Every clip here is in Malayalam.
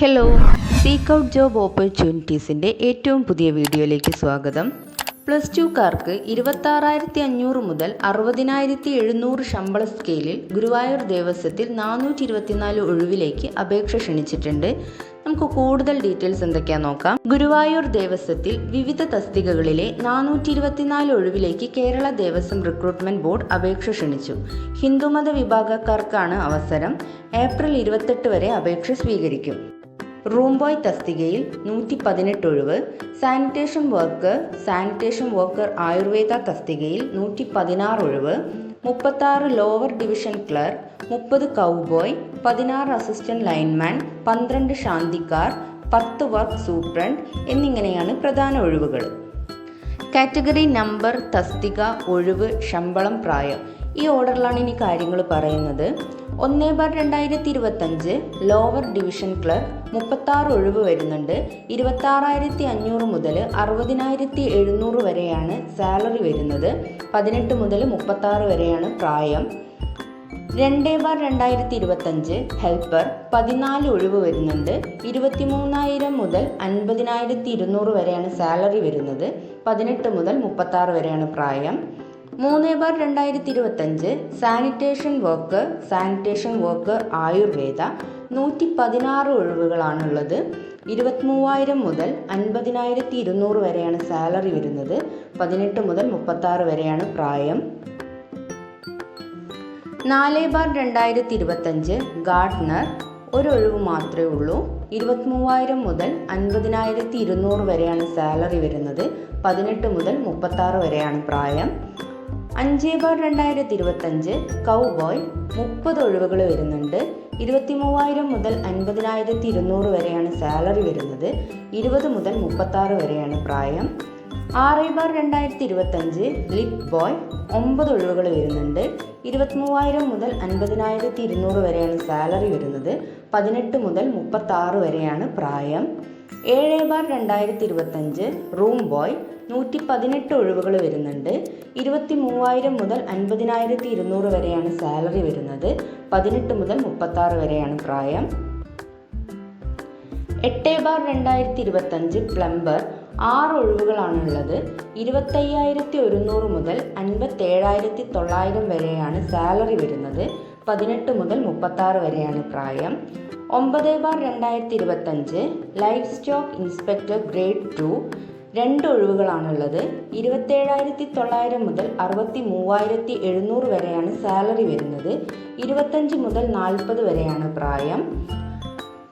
ഹലോ സീക്ക് ഔട്ട് ജോബ് ഓപ്പർച്യൂണിറ്റീസിന്റെ ഏറ്റവും പുതിയ വീഡിയോയിലേക്ക് സ്വാഗതം. പ്ലസ് ടുക്കാർക്ക് ഇരുപത്താറായിരത്തി അഞ്ഞൂറ് മുതൽ അറുപതിനായിരത്തി എഴുന്നൂറ് ശമ്പള സ്കെയിലിൽ ഗുരുവായൂർ ദേവസ്വത്തിൽ നാനൂറ്റി ഇരുപത്തിനാല് ഒഴിവിലേക്ക് അപേക്ഷ ക്ഷണിച്ചിട്ടുണ്ട്. നമുക്ക് കൂടുതൽ ഡീറ്റെയിൽസ് എന്തൊക്കെയാ നോക്കാം. ഗുരുവായൂർ ദേവസ്വത്തിൽ വിവിധ തസ്തികകളിലെ നാനൂറ്റി ഇരുപത്തിനാല് ഒഴിവിലേക്ക് കേരള ദേവസ്വം റിക്രൂട്ട്മെന്റ് ബോർഡ് അപേക്ഷ ക്ഷണിച്ചു. ഹിന്ദുമത വിഭാഗക്കാർക്കാണ് അവസരം. ഏപ്രിൽ ഇരുപത്തെട്ട് വരെ അപേക്ഷ സ്വീകരിക്കും. റൂം ബോയ് തസ്തികയിൽ നൂറ്റി പതിനെട്ട് ഒഴിവ് sanitation worker sanitation worker Ayurveda തസ്തികയിൽ നൂറ്റി പതിനാറ് ഒഴിവ് മുപ്പത്താറ് ലോവർ ഡിവിഷൻ ക്ലർക്ക് മുപ്പത് കൗബോയ് പതിനാറ് അസിസ്റ്റന്റ് ലൈൻമാൻ പന്ത്രണ്ട് ശാന്തിക്കാർ പത്ത് വർക്ക് സൂപ്രണ്ട് എന്നിങ്ങനെയാണ് പ്രധാന ഒഴിവുകൾ. കാറ്റഗറി നമ്പർ തസ്തിക ഒഴിവ് ശമ്പളം പ്രായം. ഈ ഓർഡറിലാണ് ഇനി കാര്യങ്ങൾ പറയുന്നത്. ഒന്നേ ബാർ രണ്ടായിരത്തി ഇരുപത്തഞ്ച് ലോവർ ഡിവിഷൻ ക്ലർക്ക് മുപ്പത്താറ് ഒഴിവ് വരുന്നുണ്ട്. ഇരുപത്താറായിരത്തി അഞ്ഞൂറ് മുതൽ അറുപതിനായിരത്തി എഴുന്നൂറ് വരെയാണ് സാലറി വരുന്നത്. പതിനെട്ട് മുതൽ മുപ്പത്താറ് വരെയാണ് പ്രായം. രണ്ടേ ബാർ രണ്ടായിരത്തി ഇരുപത്തഞ്ച് ഹെൽപ്പർ പതിനാല് ഒഴിവ് വരുന്നുണ്ട്. ഇരുപത്തിമൂന്നായിരം മുതൽ അൻപതിനായിരത്തി ഇരുന്നൂറ് വരെയാണ് സാലറി വരുന്നത്. പതിനെട്ട് മുതൽ മുപ്പത്താറ് വരെയാണ് പ്രായം. മൂന്ന് ബാർ രണ്ടായിരത്തി ഇരുപത്തഞ്ച് sanitation work sanitation work Ayurveda നൂറ്റി പതിനാറ് ഒഴിവുകളാണുള്ളത്. ഇരുപത്തിമൂവായിരം മുതൽ അൻപതിനായിരത്തി ഇരുന്നൂറ് വരെയാണ് സാലറി വരുന്നത്. പതിനെട്ട് മുതൽ മുപ്പത്താറ് വരെയാണ് പ്രായം. നാല് ബാർ രണ്ടായിരത്തി ഇരുപത്തഞ്ച് ഗാർഡ്നർ ഒരു ഒഴിവ് മാത്രമേ ഉള്ളൂ. ഇരുപത്തിമൂവായിരം മുതൽ അൻപതിനായിരത്തി ഇരുന്നൂറ് വരെയാണ് സാലറി വരുന്നത്. പതിനെട്ട് മുതൽ മുപ്പത്താറ് വരെയാണ് പ്രായം. അഞ്ച് ബാർ രണ്ടായിരത്തി ഇരുപത്തഞ്ച് കൗബോയ് മുപ്പത് ഒഴിവുകൾ വരുന്നുണ്ട്. ഇരുപത്തി മൂവായിരം മുതൽ അൻപതിനായിരത്തി ഇരുന്നൂറ് വരെയാണ് സാലറി വരുന്നത്. ഇരുപത് മുതൽ മുപ്പത്താറ് വരെയാണ് പ്രായം. ആറ് ബാർ രണ്ടായിരത്തി ഇരുപത്തഞ്ച് ലിപ് ബോയ് ഒമ്പത് ഒഴിവുകൾ വരുന്നുണ്ട്. ഇരുപത്തിമൂവായിരം മുതൽ അൻപതിനായിരത്തി ഇരുന്നൂറ് വരെയാണ് സാലറി വരുന്നത്. പതിനെട്ട് മുതൽ മുപ്പത്താറ് വരെയാണ് പ്രായം. ഏഴ് ബാർ രണ്ടായിരത്തി ഇരുപത്തഞ്ച് റൂം ബോയ് നൂറ്റി പതിനെട്ട് ഒഴിവുകൾ വരുന്നുണ്ട്. ഇരുപത്തി മൂവായിരം മുതൽ അൻപതിനായിരത്തി ഇരുന്നൂറ് വരെയാണ് സാലറി വരുന്നത്. പതിനെട്ട് മുതൽ മുപ്പത്താറ് വരെയാണ് പ്രായം. എട്ട് ബാർ രണ്ടായിരത്തി ഇരുപത്തഞ്ച് പ്ലംബർ ആറ് ഒഴിവുകളാണുള്ളത്. ഇരുപത്തയ്യായിരത്തി ഒരുന്നൂറ് മുതൽ അൻപത്തേഴായിരത്തി തൊള്ളായിരം വരെയാണ് സാലറി വരുന്നത്. പതിനെട്ട് മുതൽ മുപ്പത്താറ് വരെയാണ് പ്രായം. ഒമ്പത് ബാർ രണ്ടായിരത്തി ഇരുപത്തഞ്ച് life stock inspector grade two. രണ്ട് ഒഴിവുകളാണുള്ളത്. ഇരുപത്തേഴായിരത്തി തൊള്ളായിരം മുതൽ അറുപത്തി മൂവായിരത്തി എഴുന്നൂറ് വരെയാണ് സാലറി വരുന്നത്. ഇരുപത്തഞ്ച് മുതൽ നാൽപ്പത് വരെയാണ് പ്രായം.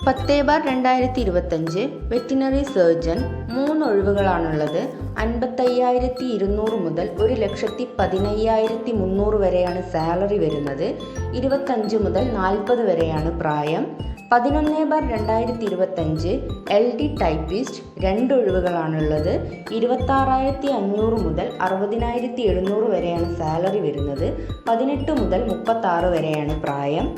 പത്തേ ബാർ രണ്ടായിരത്തി ഇരുപത്തഞ്ച് വെറ്റിനറി സർജൻ. മൂന്ന് ഒഴിവുകളാണുള്ളത്. അൻപത്തയ്യായിരത്തി ഇരുന്നൂറ് മുതൽ ഒരു ലക്ഷത്തി പതിനയ്യായിരത്തി മുന്നൂറ് വരെയാണ് സാലറി വരുന്നത്. ഇരുപത്തഞ്ച് മുതൽ നാൽപ്പത് വരെയാണ് പ്രായം. പതിനൊന്ന് ബാർ രണ്ടായിരത്തി ഇരുപത്തഞ്ച് എൽ ഡി ടൈപ്പിസ്റ്റ് രണ്ട് ഒഴിവുകളാണുള്ളത്. ഇരുപത്താറായിരത്തി അഞ്ഞൂറ് മുതൽ അറുപതിനായിരത്തി എഴുന്നൂറ് വരെയാണ് സാലറി വരുന്നത്. പതിനെട്ട് മുതൽ മുപ്പത്താറ് വരെയാണ് പ്രായം.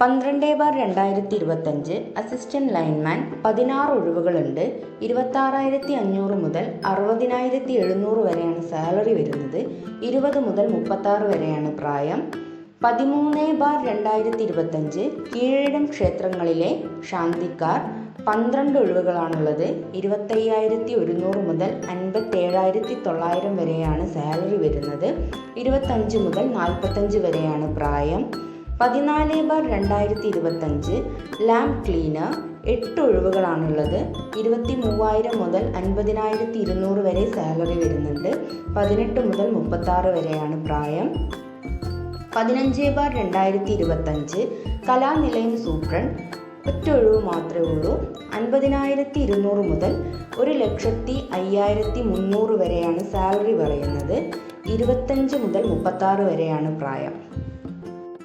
പന്ത്രണ്ട് ബാർ രണ്ടായിരത്തി ഇരുപത്തഞ്ച് അസിസ്റ്റന്റ് ലൈൻമാൻ പതിനാറ് ഒഴിവുകളുണ്ട്. ഇരുപത്താറായിരത്തി അഞ്ഞൂറ് മുതൽ അറുപതിനായിരത്തി എഴുന്നൂറ് വരെയാണ് സാലറി വരുന്നത്. ഇരുപത് മുതൽ മുപ്പത്താറ് വരെയാണ് പ്രായം. പതിമൂന്ന് ബാർ രണ്ടായിരത്തി ഇരുപത്തഞ്ച് കീഴടം ക്ഷേത്രങ്ങളിലെ ശാന്തിക്കാർ പന്ത്രണ്ട് ഒഴിവുകളാണുള്ളത്. ഇരുപത്തയ്യായിരത്തി ഒരുന്നൂറ് മുതൽ അൻപത്തേഴായിരത്തി തൊള്ളായിരം വരെയാണ് സാലറി വരുന്നത്. ഇരുപത്തഞ്ച് മുതൽ നാൽപ്പത്തഞ്ച് വരെയാണ് പ്രായം. പതിനാല് ബാർ രണ്ടായിരത്തി ഇരുപത്തഞ്ച് ലാമ്പ് ക്ലീനർ എട്ട് ഒഴിവുകളാണുള്ളത്. ഇരുപത്തി മൂവായിരം മുതൽ അൻപതിനായിരത്തി ഇരുന്നൂറ് വരെ സാലറി വരുന്നുണ്ട്. പതിനെട്ട് മുതൽ മുപ്പത്താറ് വരെയാണ് പ്രായം. പതിനഞ്ച് ബാർ രണ്ടായിരത്തി ഇരുപത്തഞ്ച് കലാനിലയം സൂപ്രണ്ട് ഒറ്റൊഴിവ് മാത്രമേ ഉള്ളൂ. അൻപതിനായിരത്തി ഇരുന്നൂറ് മുതൽ ഒരു ലക്ഷത്തി അയ്യായിരത്തി മുന്നൂറ് വരെയാണ് സാലറി പറയുന്നത്. ഇരുപത്തഞ്ച് മുതൽ മുപ്പത്താറ് വരെയാണ് പ്രായം.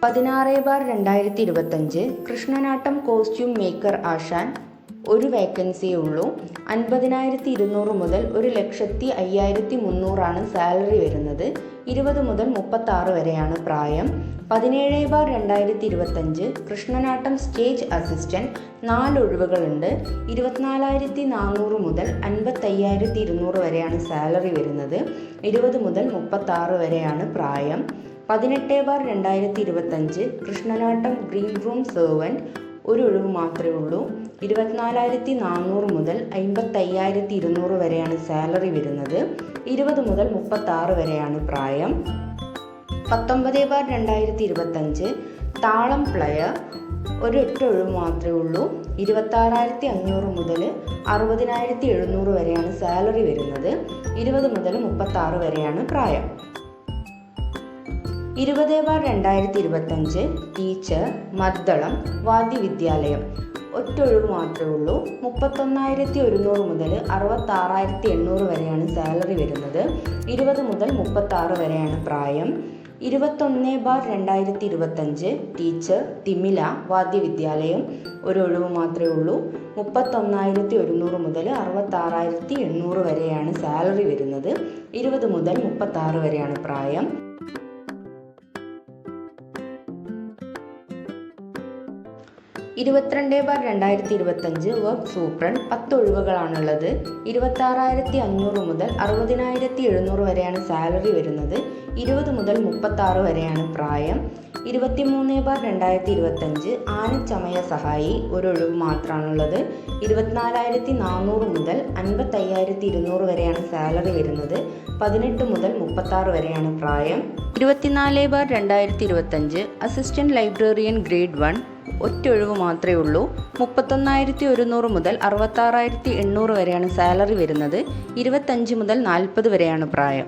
പതിനാറ് ബാർ രണ്ടായിരത്തി ഇരുപത്തഞ്ച് കൃഷ്ണനാട്ടം കോസ്റ്റ്യൂം മേക്കർ ആശാൻ ഒരു വേക്കൻസിയേ ഉള്ളൂ. അൻപതിനായിരത്തി ഇരുന്നൂറ് മുതൽ ഒരു ലക്ഷത്തി അയ്യായിരത്തി മുന്നൂറാണ് സാലറി വരുന്നത്. ഇരുപത് മുതൽ മുപ്പത്താറ് വരെയാണ് പ്രായം. പതിനേഴ് ബാർ രണ്ടായിരത്തി ഇരുപത്തഞ്ച് കൃഷ്ണനാട്ടം സ്റ്റേജ് അസിസ്റ്റന്റ് നാല് ഒഴിവുകളുണ്ട്. ഇരുപത്തിനാലായിരത്തി നാനൂറ് മുതൽ അൻപത്തയ്യായിരത്തി ഇരുന്നൂറ് വരെയാണ് സാലറി വരുന്നത്. ഇരുപത് മുതൽ മുപ്പത്താറ് വരെയാണ് പ്രായം. പതിനെട്ട് ബാർ രണ്ടായിരത്തി ഇരുപത്തഞ്ച് കൃഷ്ണനാട്ടം ഗ്രീൻ റൂം സെർവന്റ് ഒരു ഒഴിവ് മാത്രമേ ഉള്ളൂ. ഇരുപത്തിനാലായിരത്തി നാനൂറ് മുതൽ അൻപത്തയ്യായിരത്തി ഇരുന്നൂറ് വരെയാണ് സാലറി വരുന്നത്. ഇരുപത് മുതൽ മുപ്പത്താറ് വരെയാണ് പ്രായം. പത്തൊമ്പത് ബാർ രണ്ടായിരത്തി ഇരുപത്തഞ്ച് താളം പ്ലെയർ ഒരൊറ്റ ഒഴിവ് മാത്രമേ ഉള്ളൂ. ഇരുപത്താറായിരത്തി അഞ്ഞൂറ് മുതൽ അറുപതിനായിരത്തി എഴുന്നൂറ് വരെയാണ് സാലറി വരുന്നത്. ഇരുപത് മുതൽ മുപ്പത്താറ് വരെയാണ് പ്രായം. ഇരുപത് ബാർ രണ്ടായിരത്തി ഇരുപത്തഞ്ച് ടീച്ചർ മദ്ദളം വാദ്യവിദ്യാലയം. ഒറ്റ ഒഴിവ് മാത്രമേ ഉള്ളൂ. മുപ്പത്തൊന്നായിരത്തി ഒരുന്നൂറ് മുതൽ അറുപത്താറായിരത്തി എണ്ണൂറ് വരെയാണ് സാലറി വരുന്നത്. ഇരുപത് മുതൽ മുപ്പത്താറ് വരെയാണ് പ്രായം. ഇരുപത്തൊന്ന് ബാർ രണ്ടായിരത്തി ഇരുപത്തഞ്ച് ടീച്ചർ തിമില വാദ്യവിദ്യാലയം ഒരു ഒഴിവ് മാത്രമേ ഉള്ളൂ. മുപ്പത്തൊന്നായിരത്തി ഒരുന്നൂറ് മുതൽ അറുപത്താറായിരത്തി എണ്ണൂറ് വരെയാണ് സാലറി വരുന്നത്. ഇരുപത് മുതൽ മുപ്പത്താറ് വരെയാണ് പ്രായം. ഇരുപത്തിരണ്ട് ബാർ രണ്ടായിരത്തി ഇരുപത്തഞ്ച് വർക്ക് സൂപ്രണ്ട് പത്ത് ഒഴിവുകളാണുള്ളത്. ഇരുപത്താറായിരത്തി അഞ്ഞൂറ് മുതൽ അറുപതിനായിരത്തി എഴുന്നൂറ് വരെയാണ് സാലറി വരുന്നത്. ഇരുപത് മുതൽ മുപ്പത്താറ് വരെയാണ് പ്രായം. ഇരുപത്തിമൂന്ന് ബാർ രണ്ടായിരത്തി ഇരുപത്തഞ്ച് ആനച്ചമയ സഹായി ഒരു ഒഴിവ് മാത്രമാണുള്ളത് ഇരുപത്തിനാലായിരത്തി നാനൂറ് മുതൽ അൻപത്തയ്യായിരത്തി ഇരുന്നൂറ് വരെയാണ് സാലറി വരുന്നത്. പതിനെട്ട് മുതൽ മുപ്പത്താറ് വരെയാണ് പ്രായം. ഇരുപത്തിനാല് ബാർ രണ്ടായിരത്തി ഇരുപത്തഞ്ച് അസിസ്റ്റന്റ് ലൈബ്രറിയൻ ഗ്രേഡ് വൺ ഒറ്റ ഒഴിവ് മാത്രമേ ഉള്ളൂ. മുപ്പത്തൊന്നായിരത്തി ഒരുന്നൂറ് മുതൽ അറുപത്താറായിരത്തി എണ്ണൂറ് വരെയാണ് സാലറി വരുന്നത്. ഇരുപത്തഞ്ച് മുതൽ നാൽപ്പത് വരെയാണ് പ്രായം.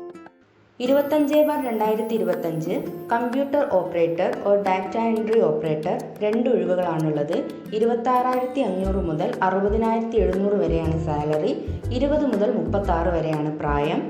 ഇരുപത്തഞ്ച് ബാർ രണ്ടായിരത്തി ഇരുപത്തഞ്ച് computer operator or data entry operator രണ്ട് ഒഴിവുകളാണുള്ളത്. ഇരുപത്താറായിരത്തി അഞ്ഞൂറ് മുതൽ അറുപതിനായിരത്തി എഴുന്നൂറ് വരെയാണ് സാലറി. ഇരുപത് മുതൽ മുപ്പത്താറ് വരെയാണ് പ്രായം.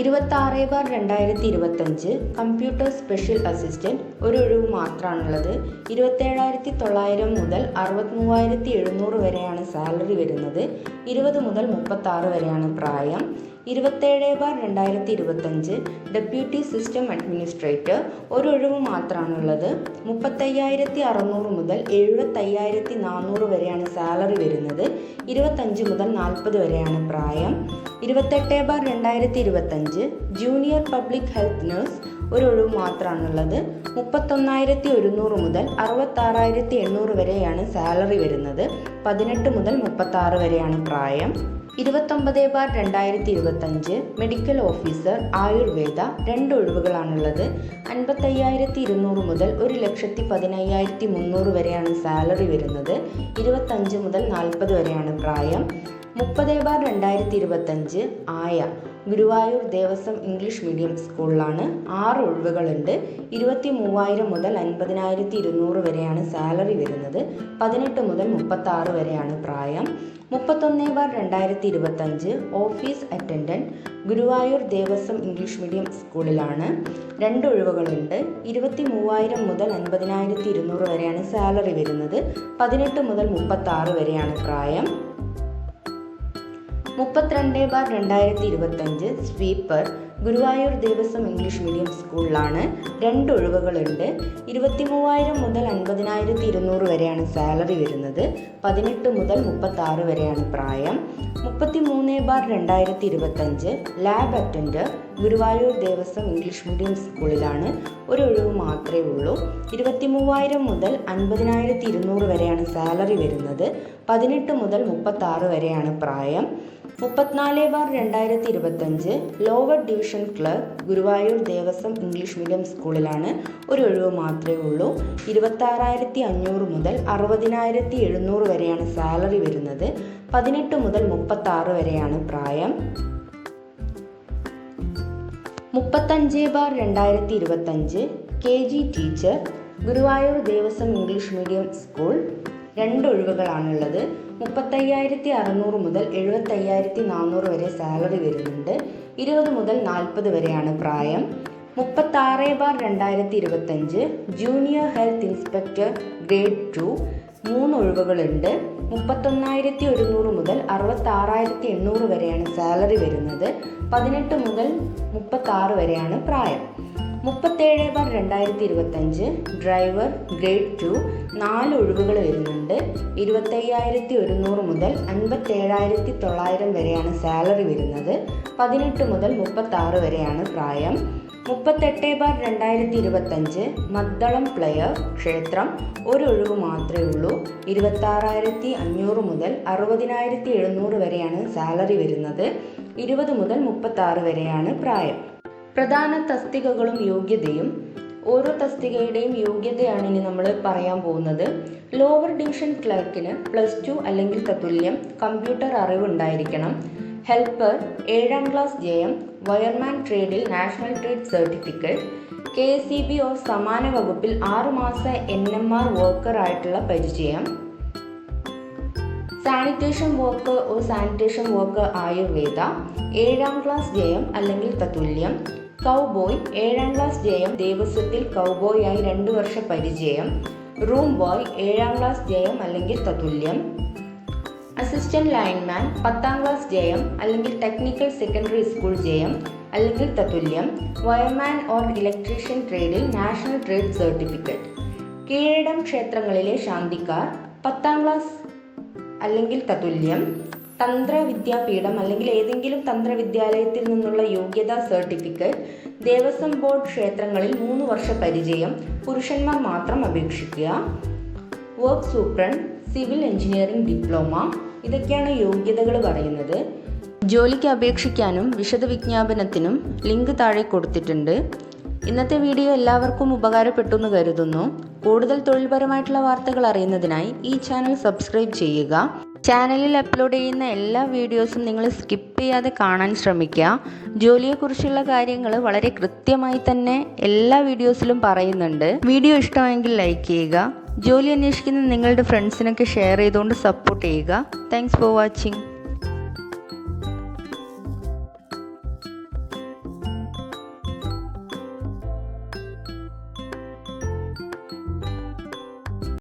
ഇരുപത്താറ് ബാർ രണ്ടായിരത്തി ഇരുപത്തഞ്ച് കമ്പ്യൂട്ടർ സ്പെഷ്യൽ അസിസ്റ്റന്റ് ഒരു ഒഴിവ് മാത്രമാണുള്ളത്. ഇരുപത്തേഴായിരത്തി തൊള്ളായിരം മുതൽ അറുപത്തി മൂവായിരത്തി എഴുന്നൂറ് വരെയാണ് സാലറി വരുന്നത്. ഇരുപത് മുതൽ മുപ്പത്താറ് വരെയാണ് പ്രായം. ഇരുപത്തേഴ് ബാർ രണ്ടായിരത്തി ഇരുപത്തഞ്ച് ഡെപ്യൂട്ടി സിസ്റ്റം അഡ്മിനിസ്ട്രേറ്റർ. ഒരു ഒഴിവ് മാത്രമാണുള്ളത് മുപ്പത്തയ്യായിരത്തി അറുന്നൂറ് മുതൽ എഴുപത്തയ്യായിരത്തി നാനൂറ് വരെയാണ് സാലറി വരുന്നത്. ഇരുപത്തഞ്ച് മുതൽ നാൽപ്പത് വരെയാണ് പ്രായം. ഇരുപത്തെട്ട് ബാർ രണ്ടായിരത്തി ഇരുപത്തഞ്ച് ജൂനിയർ പബ്ലിക് ഹെൽത്ത് നഴ്സ്. ഒരു ഒഴിവ് മാത്രമാണുള്ളത്. മുപ്പത്തൊന്നായിരത്തി ഒരുന്നൂറ് മുതൽ അറുപത്താറായിരത്തി എണ്ണൂറ് വരെയാണ് സാലറി വരുന്നത്. പതിനെട്ട് മുതൽ മുപ്പത്താറ് വരെയാണ് പ്രായം. ഇരുപത്തൊമ്പത് ബാർ രണ്ടായിരത്തി ഇരുപത്തഞ്ച് മെഡിക്കൽ ഓഫീസർ ആയുർവേദ രണ്ട് ഒഴിവുകളാണുള്ളത്. അൻപത്തയ്യായിരത്തി ഇരുന്നൂറ് മുതൽ ഒരു ലക്ഷത്തി പതിനയ്യായിരത്തി മുന്നൂറ് വരെയാണ് സാലറി വരുന്നത്. ഇരുപത്തഞ്ച് മുതൽ നാൽപ്പത് വരെയാണ് പ്രായം. മുപ്പത് ബാർ രണ്ടായിരത്തി ഇരുപത്തഞ്ച് ആയ ഗുരുവായൂർ ദേവസ്വം ഇംഗ്ലീഷ് മീഡിയം സ്കൂളിലാണ് ആറ് ഒഴിവുകളുണ്ട്. ഇരുപത്തി മൂവായിരം മുതൽ അൻപതിനായിരത്തി ഇരുന്നൂറ് വരെയാണ് സാലറി വരുന്നത്. പതിനെട്ട് മുതൽ മുപ്പത്താറ് വരെയാണ് പ്രായം. മുപ്പത്തൊന്ന് ബാർ രണ്ടായിരത്തി ഇരുപത്തഞ്ച് office attendant Guruvayur Devaswom English medium സ്കൂളിലാണ്. രണ്ട് ഒഴിവുകളുണ്ട്. ഇരുപത്തി മൂവായിരം മുതൽ അൻപതിനായിരത്തി ഇരുന്നൂറ് വരെയാണ് സാലറി വരുന്നത്. പതിനെട്ട് മുതൽ മുപ്പത്താറ് വരെയാണ് പ്രായം. മുപ്പത്തിരണ്ട് ബാർ രണ്ടായിരത്തി ഇരുപത്തഞ്ച് sweeper Guruvayur Devaswom English medium സ്കൂളിലാണ് രണ്ട് ഒഴിവുകളുണ്ട്. ഇരുപത്തി മൂവായിരം മുതൽ അൻപതിനായിരത്തി ഇരുന്നൂറ് വരെയാണ് സാലറി വരുന്നത്. പതിനെട്ട് മുതൽ മുപ്പത്താറ് വരെയാണ് പ്രായം. മുപ്പത്തി മൂന്ന് ബാർ രണ്ടായിരത്തി ഇരുപത്തഞ്ച് lab attender Guruvayur Devaswom English medium സ്കൂളിലാണ്. ഒരു ഒഴിവ് മാത്രമേ ഉള്ളൂ. ഇരുപത്തി മൂവായിരം മുതൽ അൻപതിനായിരത്തി ഇരുന്നൂറ് വരെയാണ് സാലറി വരുന്നത്. പതിനെട്ട് മുതൽ മുപ്പത്താറ് വരെയാണ് പ്രായം. മുപ്പത്തിനാല് ബാർ രണ്ടായിരത്തി ഇരുപത്തഞ്ച് lower division clerk Guruvayur Devaswom English medium സ്കൂളിലാണ് ഒരു ഒഴിവ് മാത്രമേ ഉള്ളൂ. ഇരുപത്താറായിരത്തി അഞ്ഞൂറ് മുതൽ അറുപതിനായിരത്തി എഴുന്നൂറ് വരെയാണ് സാലറി വരുന്നത്. പതിനെട്ട് മുതൽ മുപ്പത്താറ് വരെയാണ് പ്രായം. മുപ്പത്തഞ്ച് ബാർ രണ്ടായിരത്തി ഇരുപത്തഞ്ച് K G teacher Guruvayur Devaswom English medium school. രണ്ട് ഒഴിവുകളാണുള്ളത്. മുപ്പത്തയ്യായിരത്തി അറുന്നൂറ് മുതൽ എഴുപത്തയ്യായിരത്തി നാനൂറ് വരെ സാലറി വരുന്നുണ്ട്. ഇരുപത് മുതൽ നാൽപ്പത് വരെയാണ് പ്രായം. മുപ്പത്താറ് ബാർ രണ്ടായിരത്തി ഇരുപത്തഞ്ച് junior health inspector grade two മൂന്ന് ഒഴിവുകളുണ്ട്. മുപ്പത്തൊന്നായിരത്തി ഒരുന്നൂറ് മുതൽ അറുപത്താറായിരത്തി എണ്ണൂറ് വരെയാണ് സാലറി വരുന്നത്. പതിനെട്ട് മുതൽ മുപ്പത്താറ് വരെയാണ് പ്രായം. മുപ്പത്തേഴ് ബാർ രണ്ടായിരത്തി ഇരുപത്തഞ്ച് ഡ്രൈവർ ഗ്രേഡ് ടു നാല് ഒഴിവുകൾ വരുന്നുണ്ട്. ഇരുപത്തയ്യായിരത്തി ഒരുന്നൂറ് മുതൽ അൻപത്തേഴായിരത്തി തൊള്ളായിരം വരെയാണ് സാലറി വരുന്നത്. പതിനെട്ട് മുതൽ മുപ്പത്താറ് വരെയാണ് പ്രായം. മുപ്പത്തെട്ട് ബാർ രണ്ടായിരത്തി ഇരുപത്തഞ്ച് മദ്ദളം പ്ലെയർ ക്ഷേത്രം ഒരു ഒഴിവ് മാത്രമേ ഉള്ളൂ. ഇരുപത്താറായിരത്തി അഞ്ഞൂറ് മുതൽ അറുപതിനായിരത്തി എഴുന്നൂറ് വരെയാണ് സാലറി വരുന്നത്. ഇരുപത് മുതൽ മുപ്പത്താറ് വരെയാണ് പ്രായം. പ്രധാന തസ്തികകളും യോഗ്യതയും ഓരോ തസ്തികയുടെയും യോഗ്യതയാണ് ഇനി നമ്മൾ പറയാൻ പോകുന്നത്. ലോവർ ഡിവിഷൻ ക്ലർക്കിന് പ്ലസ് ടു അല്ലെങ്കിൽ തത്തുല്യം കമ്പ്യൂട്ടർ അറിവുണ്ടായിരിക്കണം. ഹെൽപ്പർ ഏഴാം ക്ലാസ് ജയം wireman ട്രേഡിൽ national trade certificate K E B or സമാന വകുപ്പിൽ ആറുമാസ എൻ എം ആർ വർക്കർ ആയിട്ടുള്ള പരിചയം. Sanitation work or sanitation work Ayurveda ഏഴാം ക്ലാസ് ജയം അല്ലെങ്കിൽ തത്തുല്യം കൗബോയ് ഏഴാം ക്ലാസ് ജയം ദേവസ്വത്തിൽ കൗബോയായി രണ്ട് വർഷ പരിചയം റൂം ബോയ് ഏഴാം ക്ലാസ് ജയം അല്ലെങ്കിൽ തതുല്യം അസിസ്റ്റന്റ് ലൈൻമാൻ പത്താം ക്ലാസ് ജയം അല്ലെങ്കിൽ ടെക്നിക്കൽ സെക്കൻഡറി സ്കൂൾ ജയം അല്ലെങ്കിൽ തതുല്യം വയർമാൻ ഓർ ഇലക്ട്രീഷ്യൻ ട്രേഡിൽ നാഷണൽ ട്രേഡ് സർട്ടിഫിക്കറ്റ് കീഴടം ക്ഷേത്രങ്ങളിലെ ശാന്തിക്കാർ പത്താം ക്ലാസ് അല്ലെങ്കിൽ തത്തുല്യം തന്ത്ര വിദ്യാപീഠം അല്ലെങ്കിൽ ഏതെങ്കിലും തന്ത്രവിദ്യാലയത്തിൽ നിന്നുള്ള യോഗ്യതാ സർട്ടിഫിക്കറ്റ് ദേവസ്വം ബോർഡ് ക്ഷേത്രങ്ങളിൽ മൂന്ന് വർഷ പരിചയം പുരുഷന്മാർ മാത്രം അപേക്ഷിക്കുക. Work superintendent civil engineering diploma ഇതൊക്കെയാണ് യോഗ്യതകൾ പറയുന്നത്. ജോലിക്ക് അപേക്ഷിക്കാനും വിശദ വിജ്ഞാപനത്തിനും ലിങ്ക് താഴെ കൊടുത്തിട്ടുണ്ട്. ഇന്നത്തെ വീഡിയോ എല്ലാവർക്കും ഉപകാരപ്പെട്ടു എന്ന് കരുതുന്നു. കൂടുതൽ തൊഴിൽപരമായിട്ടുള്ള വാർത്തകൾ അറിയുന്നതിനായി ഈ ചാനൽ സബ്സ്ക്രൈബ് ചെയ്യുക. ചാനലിൽ അപ്ലോഡ് ചെയ്യുന്ന എല്ലാ വീഡിയോസും നിങ്ങൾ സ്കിപ്പ് ചെയ്യാതെ കാണാൻ ശ്രമിക്കുക. ജോലിയെക്കുറിച്ചുള്ള കാര്യങ്ങൾ വളരെ കൃത്യമായി തന്നെ എല്ലാ വീഡിയോസിലും പറയുന്നുണ്ട്. വീഡിയോ ഇഷ്ടമായെങ്കിൽ ലൈക്ക് ചെയ്യുക. ജോലി അന്വേഷിക്കുന്ന നിങ്ങളുടെ ഫ്രണ്ട്സിനൊക്കെ ഷെയർ ചെയ്തുകൊണ്ട് സപ്പോർട്ട് ചെയ്യുക. Thanks for watching